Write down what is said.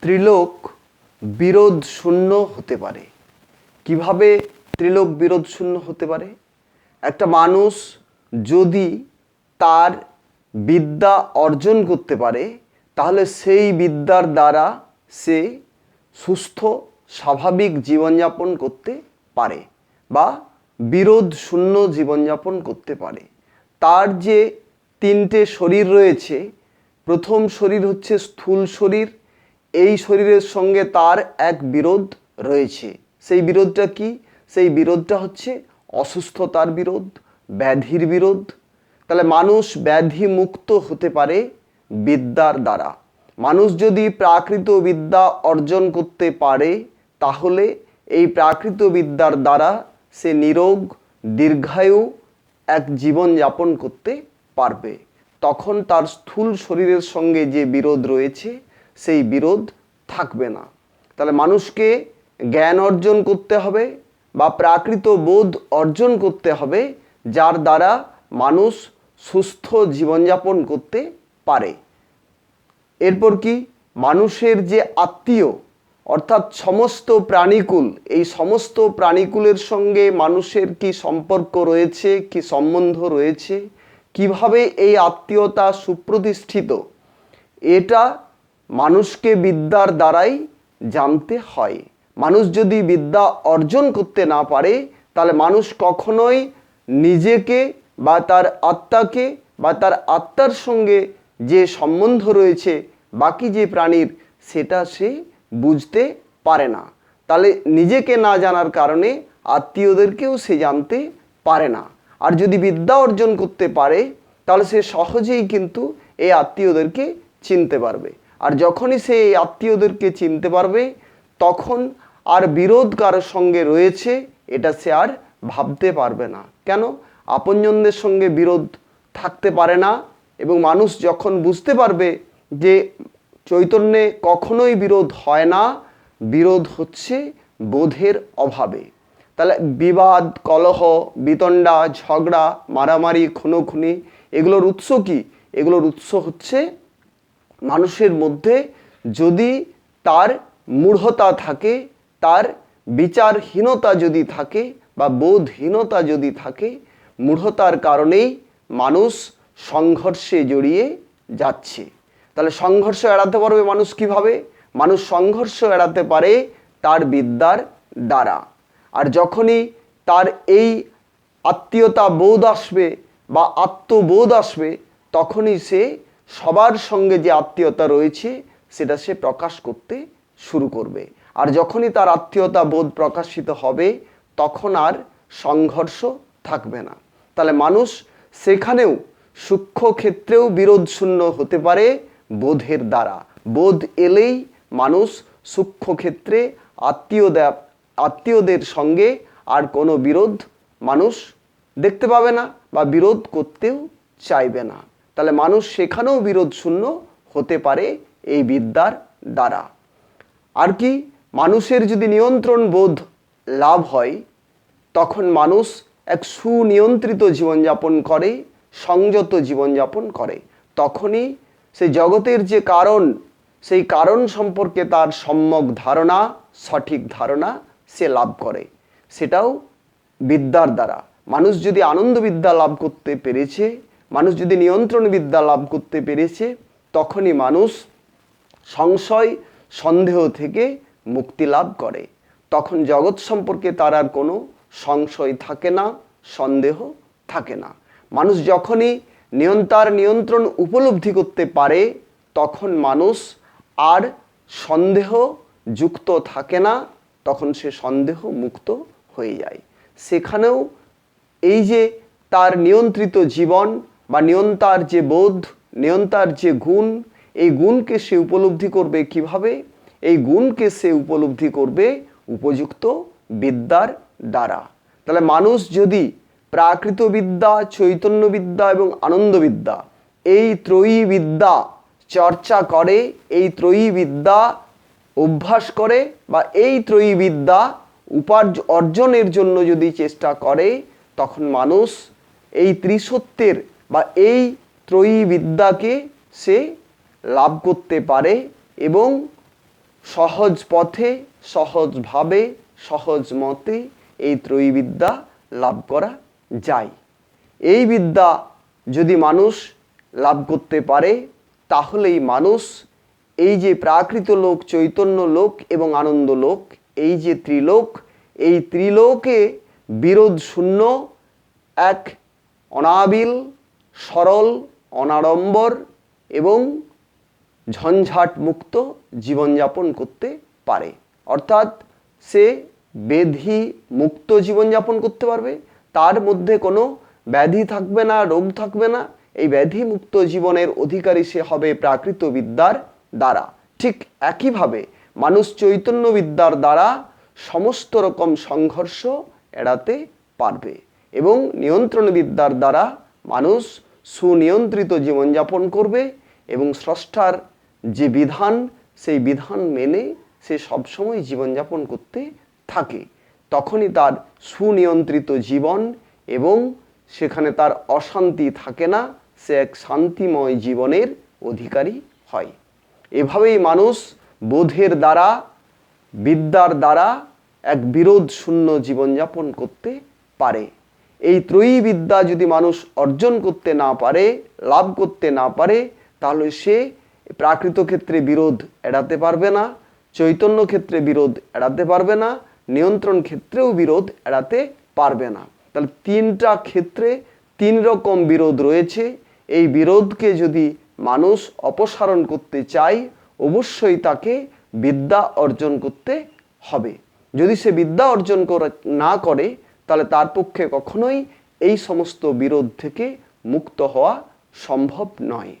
ত্রিলোক বিরোধ শূন্য হতে পারে। কীভাবে ত্রিলোক বিরোধ শূন্য হতে পারে? একটা মানুষ যদি তার বিদ্যা অর্জন করতে পারে, তাহলে সেই বিদ্যার দ্বারা সে সুস্থ, স্বাভাবিক জীবনযাপন করতে পারে বা বিরোধ শূন্য জীবনযাপন করতে পারে। তার যে তিনটে শরীর রয়েছে, প্রথম শরীর হচ্ছে স্থূল শরীর এই শরীরের সঙ্গে তার এক বিরোধ রয়েছে। সেই বিরোধটা কি? সেই বিরোধটা হচ্ছে অসুস্থতার বিরোধ, ব্যাধির বিরোধ। তাহলে মানুষ ব্যাধি মুক্ত হতে পারে বিদ্যার দ্বারা। মানুষ যদি প্রাকৃত বিদ্যা অর্জন করতে পারে, তাহলে এই প্রাকৃত বিদ্যার দ্বারা সে নিরোগ, দীর্ঘায়ু এক জীবন যাপন করতে পারবে। তখন তার স্থূল শরীরের সঙ্গে যে বিরোধ রয়েছে সেই বিরোধ থাকবে না। তাহলে মানুষকে জ্ঞান অর্জন করতে হবে বা প্রাকৃত বোধ অর্জন করতে হবে, যার দ্বারা মানুষ সুস্থ জীবনযাপন করতে পারে। এরপর কি? মানুষের যে আত্মীয়, অর্থাৎ সমস্ত প্রাণীকুল, এই সমস্ত প্রাণীকুলের সঙ্গে মানুষের কি সম্পর্ক রয়েছে, কি সম্বন্ধ রয়েছে? কীভাবে এই আত্মীয়তা সুপ্রতিষ্ঠিত? এটা মানুষকে বিদ্যার দ্বারাই জানতে হয়। মানুষ যদি বিদ্যা অর্জন করতে না পারে, তাহলে মানুষ কখনোই নিজেকে বা তার আত্মাকে বা তার আত্মার সঙ্গে যে সম্বন্ধ রয়েছে, বাকি যে প্রাণীর, সেটা সে বুঝতে পারে না। তাহলে নিজেকে না জানার কারণে আত্মীয়দেরকেও সে জানতে পারে না। আর যদি বিদ্যা অর্জন করতে পারে, তাহলে সে সহজেই কিন্তু এই আত্মীয়দেরকে চিনতে পারবে। আর যখনই সে এই আত্মীয়দেরকে চিনতে পারবে, তখন আর বিরোধ কারোর সঙ্গে রয়েছে, এটা সে আর ভাবতে পারবে না। কেন? আপনজনদের সঙ্গে বিরোধ থাকতে পারে না এবং মানুষ যখন বুঝতে পারবে যে চৈতন্যে কখনোই বিরোধ হয় না, বিরোধ হচ্ছে বোধের অভাবে। তাহলে বিবাদ, কলহ, বিতণ্ডা, ঝগড়া, মারামারি, খুনোখুনি, এগুলোর উৎস কি? এগুলোর উৎস হচ্ছে মানুষের মধ্যে যদি তার মূঢ়তা থাকে, তার বিচারহীনতা যদি থাকে বা বোধহীনতা যদি থাকে, মূঢ়তার কারণেই মানুষ সংঘর্ষে জড়িয়ে যাচ্ছে। তাহলে সংঘর্ষ এড়াতে পারবে মানুষ কীভাবে? মানুষ সংঘর্ষ এড়াতে পারে তার বিদ্যার দ্বারা। আর যখনই তার এই আত্মীয়তা বোধ আসবে বা আত্মবোধ আসবে, তখনই সে সবার সঙ্গে যে আত্মীয়তা রয়েছে, সেটা সে প্রকাশ করতে শুরু করবে। আর যখনই তার আত্মীয়তা বোধ প্রকাশিত হবে, তখন আর সংঘর্ষ থাকবে না। তাহলে মানুষ সেখানেও সূক্ষ্ম ক্ষেত্রেও বিরোধ শূন্য হতে পারে বোধের দ্বারা। বোধ এলেই মানুষ সূক্ষ্ম ক্ষেত্রে আত্মীয়দা আত্মীয়দের সঙ্গে আর কোনো বিরোধ মানুষ দেখতে পাবে না বা বিরোধ করতেও চাইবে না। তাহলে মানুষ সেখানেও বিরোধ শূন্য হতে পারে এই বিদ্যার দ্বারা। আর কি, মানুষের যদি নিয়ন্ত্রণ বোধ লাভ হয়, তখন মানুষ এক সুনিয়ন্ত্রিত জীবনযাপন করে, সংযত জীবনযাপন করে। তখনই সে জগতের যে কারণ, সেই কারণ সম্পর্কে তার সম্যক ধারণা, সঠিক ধারণা সে লাভ করে। সেটাও বিদ্যার দ্বারা। মানুষ যদি আনন্দ বিদ্যা লাভ করতে পেরেছে মানুষ যদি নিয়ন্ত্রণ বিদ্যা লাভ করতে পেরেছে, তখনই মানুষ সংশয়, সন্দেহ থেকে মুক্তি লাভ করে। তখন জগৎ সম্পর্কে তার আর কোনো সংশয় থাকে না, সন্দেহ থাকে না। মানুষ যখনই নিয়ন্তার নিয়ন্ত্রণ উপলব্ধি করতে পারে, তখন মানুষ আর সন্দেহ যুক্ত থাকে না, তখন সে সন্দেহ মুক্ত হয়ে যায়। সেখানেও এই যে তার নিয়ন্ত্রিত জীবন বা নিয়ন্তার যে বোধ, নিয়ন্তার যে গুণ, এই গুণকে সে উপলব্ধি করবে কীভাবে? এই গুণকে সে উপলব্ধি করবে উপযুক্ত বিদ্যার দ্বারা। তাহলে মানুষ যদি প্রাকৃত বিদ্যা চৈতন্য বিদ্যা এবং আনন্দ বিদ্যা এই ত্রয়ী বিদ্যা চর্চা করে, এই ত্রয়ী বিদ্যা অভ্যাস করে বা এই ত্রয়ী বিদ্যা উপার্জ অর্জনের জন্য যদি চেষ্টা করে, তখন মানুষ এই ত্রিসত্যের বা এই ত্রয়ী বিদ্যাকে সে লাভ করতে পারে এবং সহজ পথে সহজভাবে সহজ মতে এই ত্রয়ী বিদ্যা লাভ করা যায়। এই বিদ্যা যদি মানুষ লাভ করতে পারে, তাহলেই মানুষ এই যে প্রাকৃত লোক, চৈতন্য লোক এবং আনন্দ লোক, এই যে ত্রিলোক, এই ত্রিলোকে বিরোধ শূন্য, এক অনাবিল সরল, অনাড়ম্বর এবং ঝঞ্ঝাট মুক্ত জীবনযাপন করতে পারে। অর্থাৎ সে বেধি মুক্ত জীবনযাপন করতে পারবে, তার মধ্যে কোনো ব্যাধি থাকবে না, রোগ থাকবে না। এই ব্যাধি মুক্ত জীবনের অধিকারী সে হবে প্রাকৃত বিদ্যার দ্বারা। ঠিক একইভাবে মানুষ চৈতন্য বিদ্যার দ্বারা সমস্ত রকম সংঘর্ষ এড়াতে পারবে এবং নিয়ন্ত্রণ বিদ্যার দ্বারা মানুষ সুনিয়ন্ত্রিত জীবনযাপন করবে এবং স্রষ্টার যে বিধান, সেই বিধান মেনে সে সবসময় জীবনযাপন করতে থাকে। তখনই তার সুনিয়ন্ত্রিত জীবন এবং সেখানে তার অশান্তি থাকে না, সে এক শান্তিময় জীবনের অধিকারী হয়। এভাবেই মানুষ বোধের দ্বারা, বিদ্যার দ্বারা এক বিরোধ শূন্য জীবনযাপন করতে পারে। এই ত্রয়ী বিদ্যা যদি মানুষ অর্জন করতে না পারে, লাভ করতে না পারে, তাহলে সে প্রাকৃত ক্ষেত্রে বিরোধ এড়াতে পারবে না, চৈতন্য ক্ষেত্রে বিরোধ এড়াতে পারবে না, নিয়ন্ত্রণ ক্ষেত্রেও বিরোধ এড়াতে পারবে না। তাহলে তিনটা ক্ষেত্রে তিন রকম বিরোধ রয়েছে। এই বিরোধকে যদি মানুষ অপসারণ করতে চায়, অবশ্যই তাকে বিদ্যা অর্জন করতে হবে। যদি সে বিদ্যা অর্জন না করে তাহলে তার পক্ষে কখনোই এই সমস্ত বিরোধ থেকে মুক্ত হওয়া সম্ভব নয়।